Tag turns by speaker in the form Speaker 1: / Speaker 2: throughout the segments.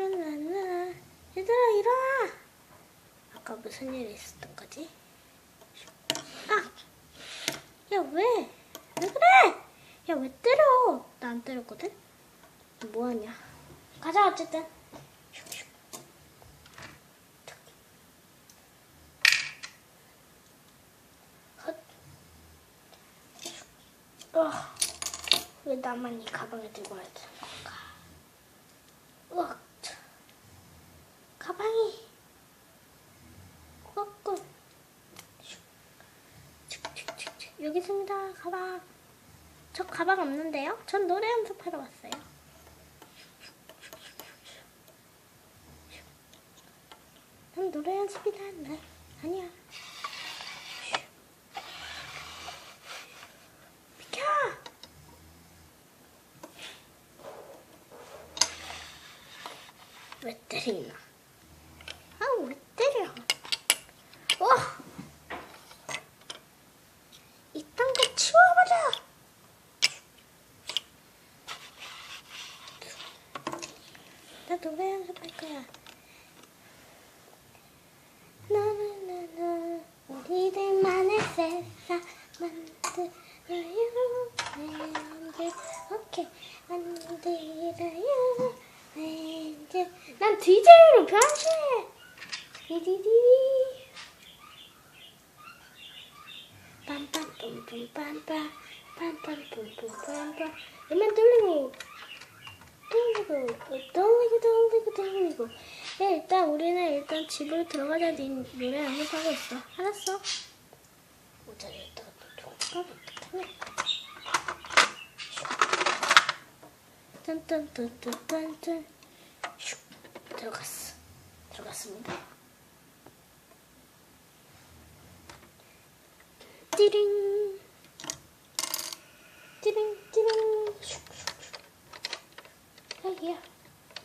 Speaker 1: 랄랄라. 얘들아, 일어나! 아까 무슨 일이 있었던 거지? 아! 야, 왜? 왜 그래? 야, 왜 때려? 나 안 때렸거든? 뭐하냐? 가자, 어쨌든. 어, 왜 나만 이 가방을 들고 와야 되는 건가? 으악. 차. 가방이. 꽉꽉. 슉. 슉슉슉슉. 여기 있습니다, 가방. 저 가방 없는데요? 전 노래 연습하러 왔어요. 난 노래 연습이다. 네. 아니야. 비켜! 왜 때리나? 아, 왜 때려? 와! 이딴 거 치워버려! 나 노래 연습할 거야. 나나나나 우리들만의 세상 만들어요 왠지 오케이 만들어요 왠지 난 DJ로 변신해. 디디디. 빰빰뿜뿜빰빰. 빰빰뿜뿜빰빰. 음악 돌리고 돌리고 돌리고 돌리고 돌리고 야, 일단 우리는 일단 집으로 들어가자 니 노래 연습하고 있어. 알았어? 모자를 일단 또 좋을까 어떡하냐 딴딴딴딴딴딴 슉. 들어갔어. 들어갔습니다. 띠링. 띠링 띠링 여기야.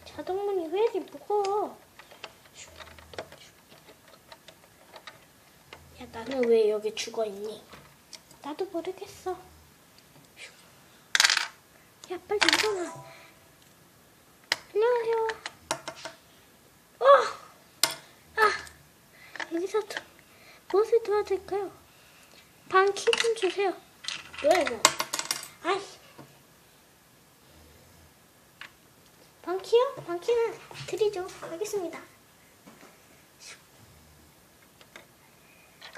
Speaker 1: 자동문이 왜 이리 무거워? 야, 나는 왜 여기 죽어 있니? 나도 모르겠어. 야, 빨리 일어나. 안녕하세요. 어! 아! 여기서 도, 무엇을 도와드릴까요? 방 키 좀 주세요. 뭐야, 이거? 아이. 방키요? 방키는 드리죠. 알겠습니다.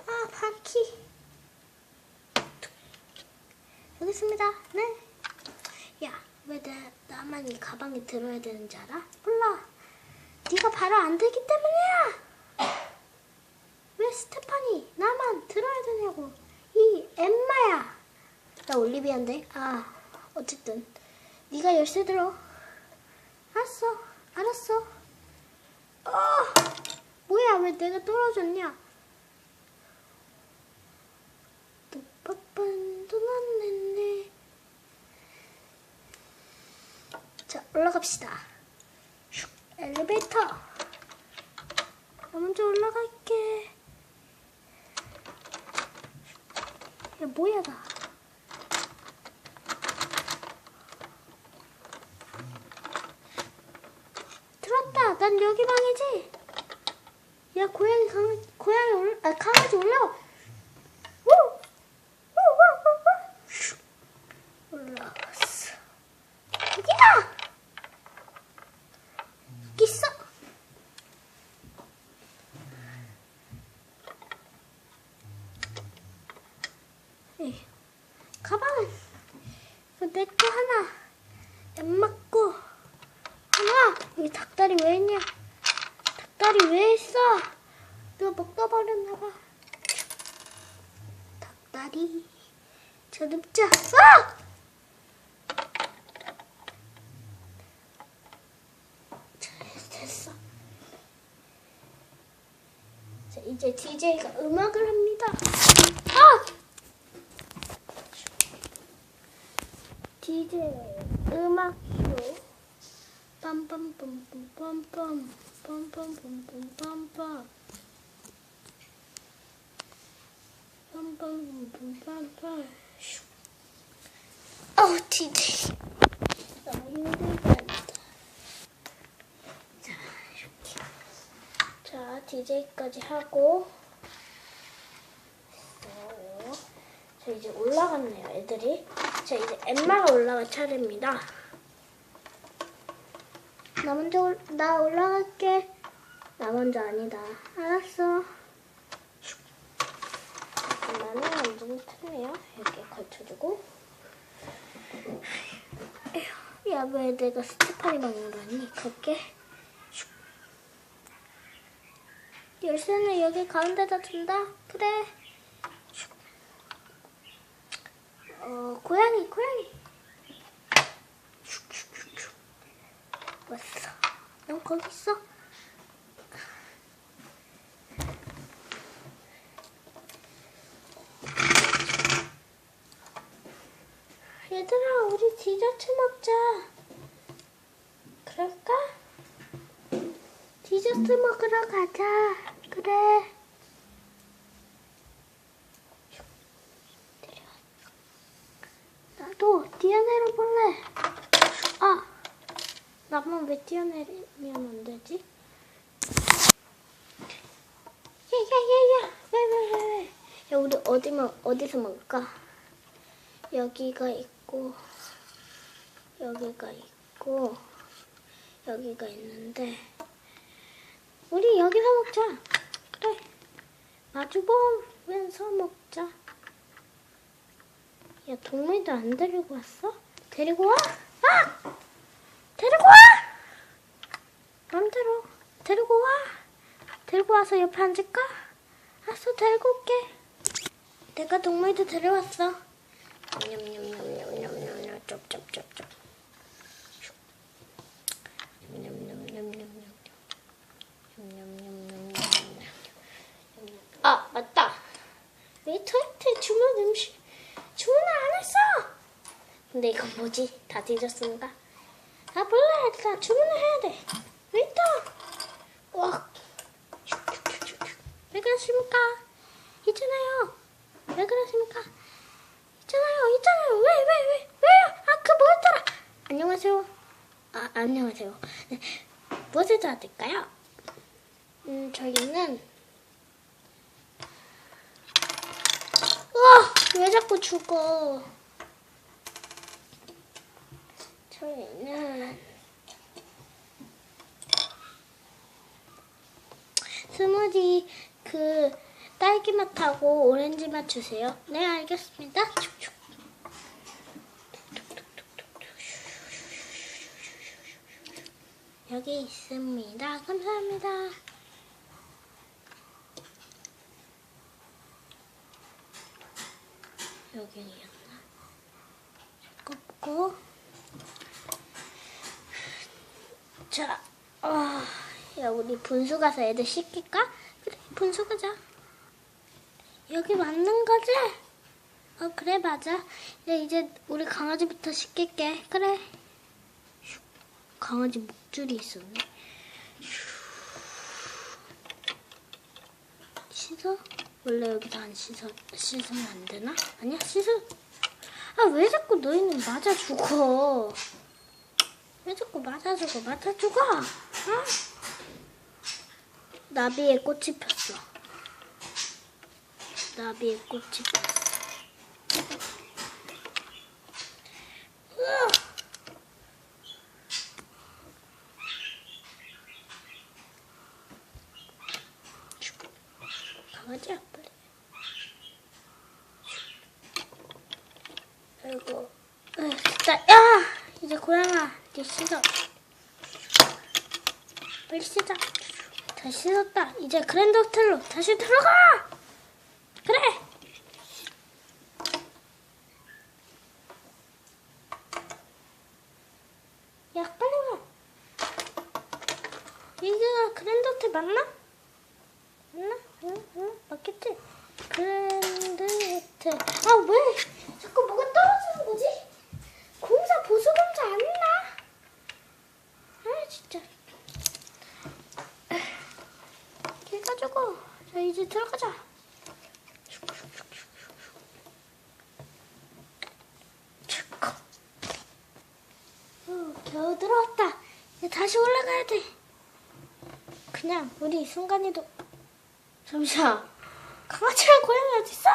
Speaker 1: 아. 여기 있습니다. 네. 야, 왜 내, 나만 이 가방에 들어야 되는지 알아? 몰라. 네가 바로 안 되기 때문이야. 왜 스테파니 나만 들어야 되냐고. 이 엠마야. 나 올리비아인데. 아, 어쨌든 네가 열쇠 들어. 알았어, 알았어. 어, 뭐야, 왜 내가 떨어졌냐? 자, 올라갑시다. 슉, 엘리베이터. 나 먼저 올라갈게. 야, 뭐야, 나. 들었다. 난 여기 방이지. 야 고양이 강 고양이 올 아, 강아지 올라와. 우! 우, 우, 우, 우. 슉. 올라왔어. 여기다. 여기 있어. 에이, 가방은 내 거 하나 안 맞고 하나 여기 닭다리 왜 있냐? 닭다리 왜 있어? 누가 먹다 버렸나 봐. 닭다리 저 눕자. 아! 자, 됐어. 자, 이제 DJ가 음악을 합니다. 아! DJ 음악쇼. 빰빰빰빰빰빰 빰빰빰빰빰빰 슉. 어우 디디 너무 힘들다 자 DJ까지 하고 어, 저 이제 올라갔네요, 애들이. 자, 이제 엠마가 올라갈 차례입니다. 나 먼저 올, 나 올라갈게. 나 먼저 아니다. 알았어. 나는 완전 틀려요. 이렇게 걸쳐주고. 야, 왜 내가 스테파니 방으로 왔니? 갈게. 열쇠는 여기 가운데다 둔다. 그래. 어, 고양이, 고양이. 왔어. 넌 거기 있어. 얘들아, 우리 디저트 먹자. 그럴까? 디저트 먹으러 가자. 그래. 나도 뛰어내려 볼래. 아, 나만 왜 뛰어내리면 안 되지? 야야야야, 왜왜왜 왜? 야 우리 어디 먹 어디서 먹을까? 여기가 있고 여기가 있고 여기가 있는데 우리 여기서 먹자. 그래. 마주보면서 먹자. 야, 동물도 안 데리고 왔어? 데리고 와? 아! 데리고 와! 맘대로 데리고 와. 데리고 와서 옆에 앉을까? 알았어, 데리고 올게. 내가 동물도 데려왔어. 냠냠냠냠냠냠냠 쩝쩝쩝쩝. 아 맞다. 웨이터한테 주문 음식 주문을 안 했어. 근데 이건 뭐지? 다 뒤졌습니다. 아 몰라, 나 주문을 해야 돼. 웨이터. 와. 왜 그러십니까? 있잖아요. 왜 그러십니까? 있잖아요, 있잖아요. 왜, 왜, 왜, 왜 요? 아, 그 뭐였더라? 안녕하세요. 아, 안녕하세요. 네, 무엇을 도와드릴까요? 음, 저희는 우와! 왜 자꾸 죽어? 저희는 스무디 그 딸기 맛하고 오렌지 맛 주세요. 네, 알겠습니다. 슉슉. 여기 있습니다. 감사합니다. 여기였나? 꺾고 자, 아, 야 우리 분수 가서 애들 씻길까? 그래, 분수 가자. 여기 맞는 거지? 어, 그래 맞아. 야, 이제 우리 강아지부터 씻길게. 그래. 슉. 강아지 목줄이 있었네. 슉. 씻어? 원래 여기서 안 씻어, 씻으면 안 되나? 아니야, 씻어. 아, 왜 자꾸 너희는 맞아 죽어? 왜 자꾸 맞아 죽어? 맞아 죽어? 어? 나비에 꽃이 폈어. 나비에 꽃이 폈어. 강아지 아플래. 아이고, 아, 진짜, 야! 이제 고양아, 이제 씻어. 빨리 씻어. 다 씻었다. 이제 그랜드 호텔로 다시 들어가! 그래! 야, 빨리 와. 여기가 그랜드 호텔 맞나? 맞나? 응, 응, 맞겠지? 그랜드 호텔. 아, 왜? 자꾸 뭐가 떨어지는 거지? 공사 보수 공사 안 했나? 아, 진짜. 길 가지고. 자, 이제 들어가자. 축구. 어, 겨우 들어왔다. 이제 다시 올라가야 돼. 그냥 우리 순간이도 잠시만 강아지랑 고양이 어디 있어?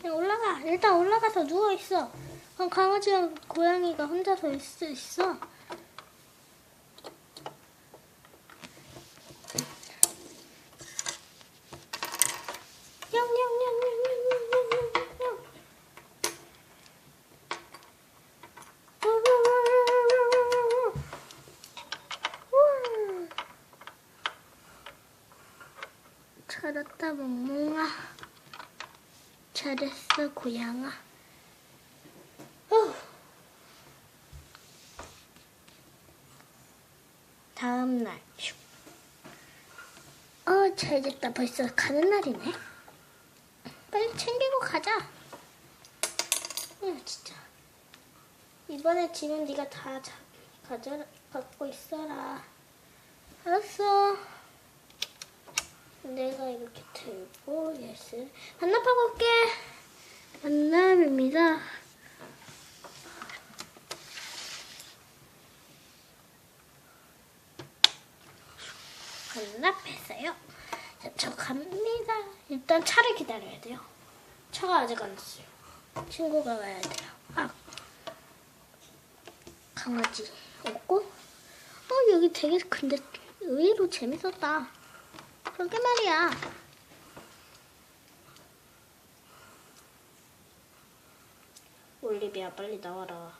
Speaker 1: 그냥 올라가 일단 올라가서 누워 있어. 그럼 강아지랑 고양이가 혼자서 있을 수 있어. 잘했다 멍멍아 잘했어 고양아. 후. 다음날. 슉. 어 잘됐다. 벌써 가는 날이네. 빨리 챙기고 가자. 응 진짜. 이번에 짐은 네가 다 자, 가져 갖고 있어라. 알았어 내가 이렇게 들고 예스. 반납하고 올게. 반납입니다. 반납했어요. 자, 저 갑니다. 일단 차를 기다려야 돼요. 차가 아직 안 왔어요. 친구가 와야 돼요. 아. 강아지 없고. 어 여기 되게 근데 의외로 재밌었다 그러게 말이야. 올리비아 빨리 나와라.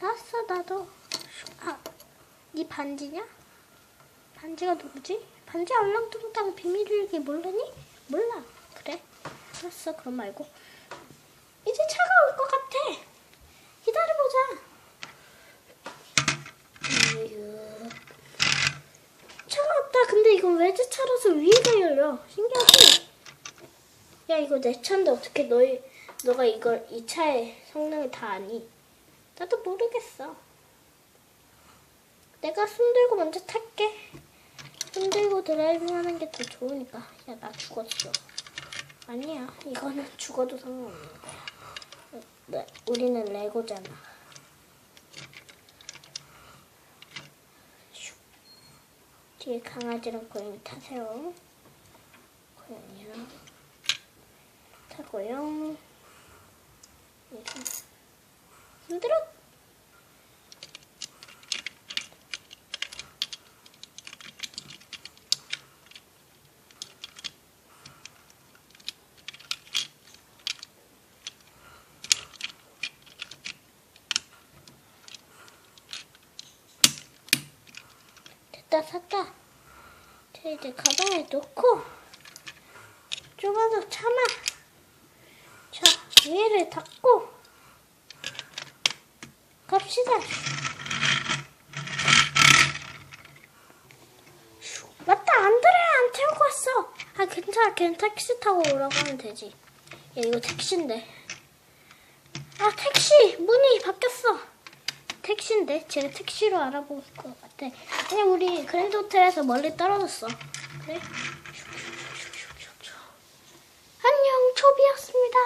Speaker 1: 났어 나도. 아, 네 반지냐? 반지가 누구지? 반지 얼렁뚱땅 비밀일기 모르니? 몰라. 그래. 알았어 그럼 말고. 이제 차가 올 것 같아. 기다려보자. 으유. 차가 없다. 근데 이건 외제 차라서 위에가 열려. 신기하지? 야 이거 내 차인데 어떻게 너희 너가 이걸 이 차의 성능을 다 아니? 나도 모르겠어. 내가 손 들고 먼저 탈게. 손 들고 드라이빙하는 게 더 좋으니까. 야 나 죽었어. 아니야. 이거는 죽어도 상관없는 거야. 네, 우리는 레고잖아. 뒤에 강아지랑 고양이 타세요. 고양이랑 타고요. 이렇게. 힘들어. 됐다 샀다. 자 이제 가방에 넣고 더 참아. 자 위에를 닫고 갑시다. 슉. 맞다 안드레 안 태우고 왔어. 아 괜찮아 걔는 택시 타고 오라고 하면 되지. 야 이거 택시인데. 아 택시 문이 바뀌었어. 택시인데 제가 택시로 알아볼 것 같아. 그냥 우리 그랜드 호텔에서 멀리 떨어졌어. 그래? 안녕 초비였습니다.